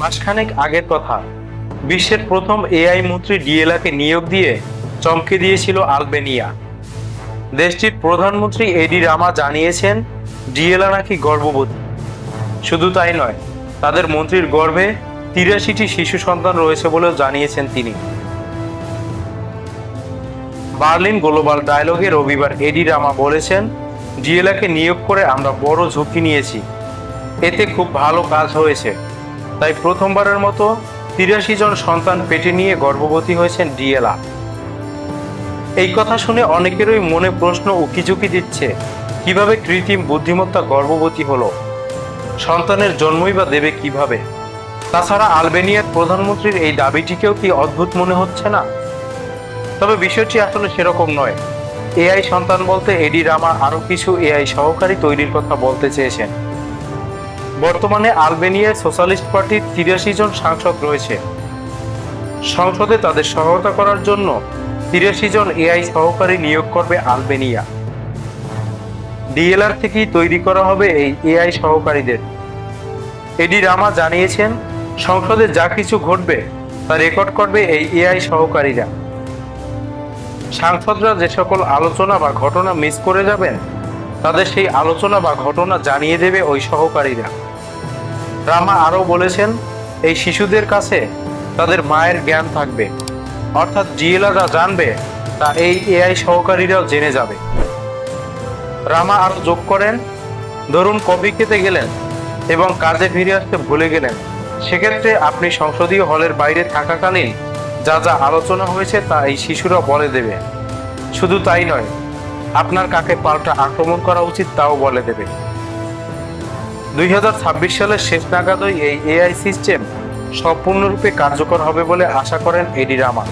মাসখানেক আগের কথা। বিশ্বের প্রথম এআই মন্ত্রী ডিএলাকে নিয়োগ দিয়ে চমকে দিয়েছিল আলবেনিয়া। দেশটির প্রধানমন্ত্রী এডি রামা জানিয়েছেন ডিএলা নাকি গর্ভবতী। শুধু তাই নয়, তাদের মন্ত্রীর গর্ভে তিরাশিটি শিশু সন্তান রয়েছে বলেও জানিয়েছেন তিনি। বার্লিন গ্লোবাল ডায়লগে রবিবার এডি রামা বলেছেন ডিএলাকে নিয়োগ করে আমরা বড় ঝুঁকি নিয়েছি। এতে খুব ভালো কাজ হয়েছে। তাই প্রথমবারের মতো তিরাশি জন সন্তান পেটে নিয়ে গর্ভবতী হয়েছেন ডিএলা এই কথা শুনে অনেকেরই মনে প্রশ্ন উকিঝুঁকি দিচ্ছে, কীভাবে কৃত্রিম বুদ্ধিমত্তা গর্ভবতী হলো? সন্তানের জন্মই বা দেবে কীভাবে? তাছাড়া আলবেনিয়ার প্রধানমন্ত্রীর এই দাবিটিকেও কি অদ্ভুত মনে হচ্ছে না? তবে বিষয়টি আসলে সেরকম নয়। এআই সন্তান বলতে এডি রামা আরও কিছু এআই সহকারী তৈরির কথা বলতে চেয়েছেন। বর্তমানে আলবেনিয়ায় সোশ্যালিস্ট পার্টির তিরাশি জন সাংসদ রয়েছে। সংসদে তাদের সহায়তা করার জন্য তিরাশি জন এআই সহকারী নিয়োগ করবে আলবেনিয়া। ডিএলআর থেকেই তৈরি করা হবে এই এআই সহকারীদের। এডি রামা জানিয়েছেন, সংসদে যা কিছু ঘটবে তা রেকর্ড করবে এই এআই সহকারীরা। সাংসদরা যে সকল আলোচনা বা ঘটনা মিস করে যাবেন, তাদের সেই আলোচনা বা ঘটনা জানিয়ে দেবে ওই সহকারীরা। রামা আরও বলেছেন, এই শিশুদের কাছে তাদের মায়ের জ্ঞান থাকবে। অর্থাৎ জিএলআররা জানবে তা এই এআই সহকারীরাও জেনে যাবে। রামা আরও যোগ করেন, ধরুন কফি খেতে গেলেন এবং কাজে ফিরে আসতে ভুলে গেলেন, সেক্ষেত্রে আপনি সংসদীয় হলের বাইরে থাকাকালীন যা যা আলোচনা হয়েছে তা এই শিশুরা বলে দেবে। শুধু তাই নয়, আপনার কাকে পাল্টা আক্রমণ করা উচিত তাও বলে দেবে। দুই হাজার ছাব্বিশ সালের শেষ নাগাদই এই এআই সিস্টেম সম্পূর্ণরূপে কার্যকর হবে বলে আশা করেন এডি রামান